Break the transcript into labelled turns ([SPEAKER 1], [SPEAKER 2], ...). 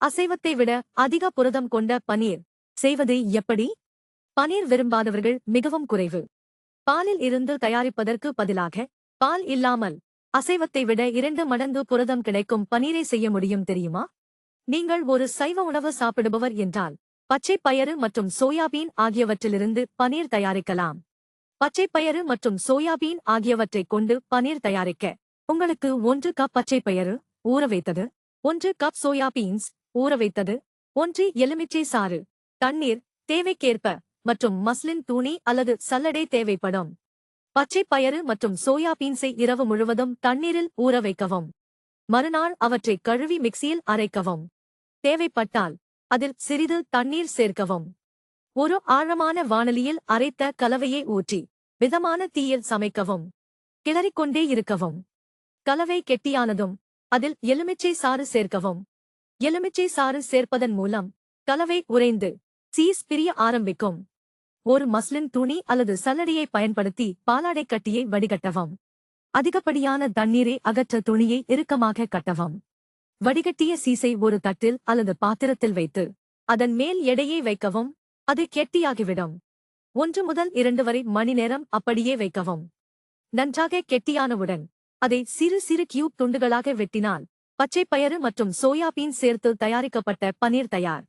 [SPEAKER 1] அசைவத்தை விட அதிக புரதம் கொண்ட பனீர் செய்வது எப்படி? பனீர் விரும்பாதவர்கள் மிகவும் குறைவு. பாலில் இருந்து தயாரிப்பதற்கு பதிலாக பால் இல்லாமல் அசைவத்தை விட இரண்டு மடங்கு புரதம் கிடைக்கும் பனீரை செய்ய முடியும் தெரியுமா? நீங்கள் ஒரு சைவ உணவு சாப்பிடுபவர் என்றால் பச்சை பயறு மற்றும் சோயாபீன் ஆகியவற்றிலிருந்து பனீர் தயாரிக்கலாம். பச்சை பயறு மற்றும் சோயாபீன் ஆகியவற்றைக் கொண்டு பனீர் தயாரிக்க உங்களுக்கு ஒன்று கப் பச்சை பயறு ஊற வைத்தது ஒன்று கப் சோயா பீன்ஸ் ஊற வைத்தது. ஒன்று எலுமிச்சை சாறு. தண்ணீர் தேவைக்கேற்ப மற்றும் மஸ்லின் தூணி அல்லது சல்லடை தேவைப்படும். பச்சை பயறு மற்றும் சோயா பீன்ஸை இரவு முழுவதும் தண்ணீரில் ஊற வைக்கவும். மறுநாள் அவற்றை கழுவி மிக்சியில் அரைக்கவும். தேவைப்பட்டால் அதில் சிறிது தண்ணீர் சேர்க்கவும். ஒரு ஆழமான வானலியில் அரைத்த கலவையை ஊற்றி மிதமான தீயில் சமைக்கவும். கிளறிக்கொண்டே இருக்கவும். கலவை கெட்டியானதும் அதில் எலுமிச்சை சாறு சேர்க்கவும். எலுமிச்சை சாறு சேர்ப்பதன் மூலம் கலவை உறைந்து சீஸ் பிரிய ஆரம்பிக்கும். ஒரு மஸ்லின் துணி அல்லது சல்லடையை பயன்படுத்தி பாலாடை கட்டியை வடிகட்டவும். அதிகப்படியான தண்ணீரை அகற்ற துணியை இறுக்கமாக கட்டவும். வடிகட்டிய சீசை ஒரு தட்டில் அல்லது பாத்திரத்தில் வைத்து அதன் மேல் எடையை வைக்கவும் அது கெட்டியாகிவிடும். ஒன்று முதல் இரண்டு வரை மணி நேரம் அப்படியே வைக்கவும். நன்றாக கெட்டியானவுடன் அதை சிறு சிறு கியூப் துண்டுகளாக வெட்டினால் பச்சை பயறு மற்றும் சோயாபீன் சேர்த்து தயாரிக்கப்பட்ட பனீர் தயார்.